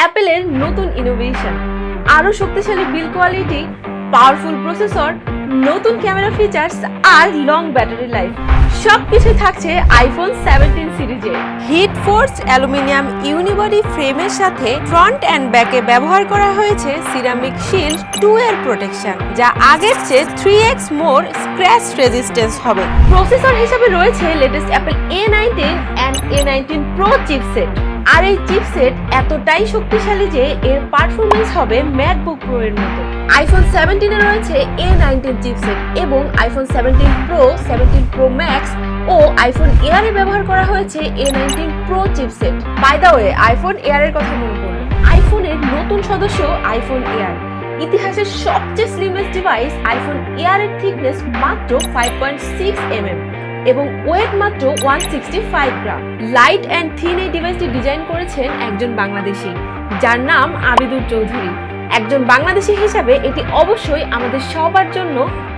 অ্যাপেলের নতুন ইনোভেশন আরও শক্তিশালী বিল কোয়ালিটি পাওয়ারফুল প্রসেসর নতুন ক্যামেরা ফিচার্স আর লং ব্যাটারি লাইফ সব কিছু থাকছে আইফোন সেভেন্টিন সিরিজে হিট ফোর্স অ্যালুমিনিয়াম ইউনিবডি ফ্রেমের সাথে ফ্রন্ট অ্যান্ড ব্যাকে ব্যবহার করা হয়েছে সিরামিক শিল্ড টু এর প্রোটেকশন যা আগের চেয়ে three X more scratch resistance হবে। প্রসেসর হিসেবে রয়েছে latest Apple A nineteen and A nineteen pro chipset আর এই চিপসেট এতটাই শক্তিশালী যে এর পারফরমেন্স হবে ম্যাকবুক প্রো এর মতো। আইফোন সেভেন্টিনে রয়েছে এ নাইনটিন চিপসেট এবং iPhone seventeen pro seventeen pro max ও আইফোন এয়ারে ব্যবহার করা হয়েছে A nineteen pro chipset by the way iPhone এয়ারের কথা মনে পড়ল। আইফোনের নতুন সদস্য আইফোন এয়ার ইতিহাসের সবচেয়ে স্লিমেস্ট ডিভাইস আইফোন এয়ারের থিকনেস মাত্র ফাইভ পয়েন্ট সিক্স এমএম এবং ওয়েট মাত্র one gram. Light and thin এই ডিভাইসটি ডিজাইন করেছেন একজন বাংলাদেশি, যার নাম আবিদুর চৌধুরী। একজন বাংলাদেশি হিসাবে এটি অবশ্যই আমাদের সবার জন্য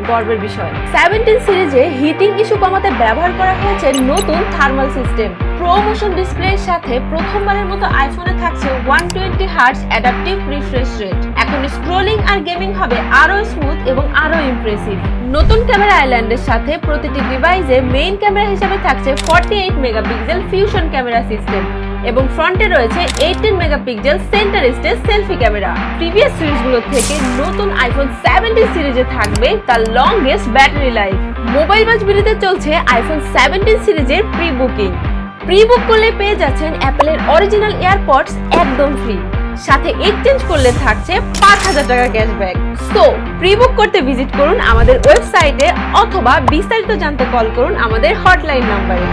গর্বের বিষয়। সেভেন্টিন সিরিজে হিটিং ইস্যু কমাতে ব্যবহার করা হয়েছে নতুন থার্মাল সিস্টেম প্রোমোশন ডিসপ্লের সাথে প্রথমবারের মতো আইফোনে থাকছে one twenty hertz adaptive refresh rate এখন স্ক্রোলিং আর গেমিং হবে আরও স্মুথ এবং আরও ইমপ্রেসিভ নতুন ক্যামেরা আইল্যান্ডের সাথে প্রতিটি ডিভাইসে মেইন ক্যামেরা হিসেবে থাকছে forty eight megapixel fusion camera system এবং ফ্রন্টে রয়েছে eighteen megapixel centre stage selfie camera previous সিরিজগুলোর থেকে নতুন আইফোন সেভেন্টিন সিরিজে থাকবে তার লংগেস্ট ব্যাটারি লাইফ মোবাইল বাজ বিলিতে চলছে আইফোন সেভেন্টিন সিরিজের প্রি বুকিং প্রি বুক করলে পেয়ে যাচ্ছেন অ্যাপেলের অরিজিনাল এয়ারপডস একদম ফ্রি সাথে এক্সচেঞ্জ করলে থাকছে পাঁচ হাজার টাকা ক্যাশব্যাক সো প্রি বুক করতে ভিজিট করুন আমাদের ওয়েবসাইটে অথবা বিস্তারিত জানতে কল করুন আমাদের হটলাইন নাম্বারে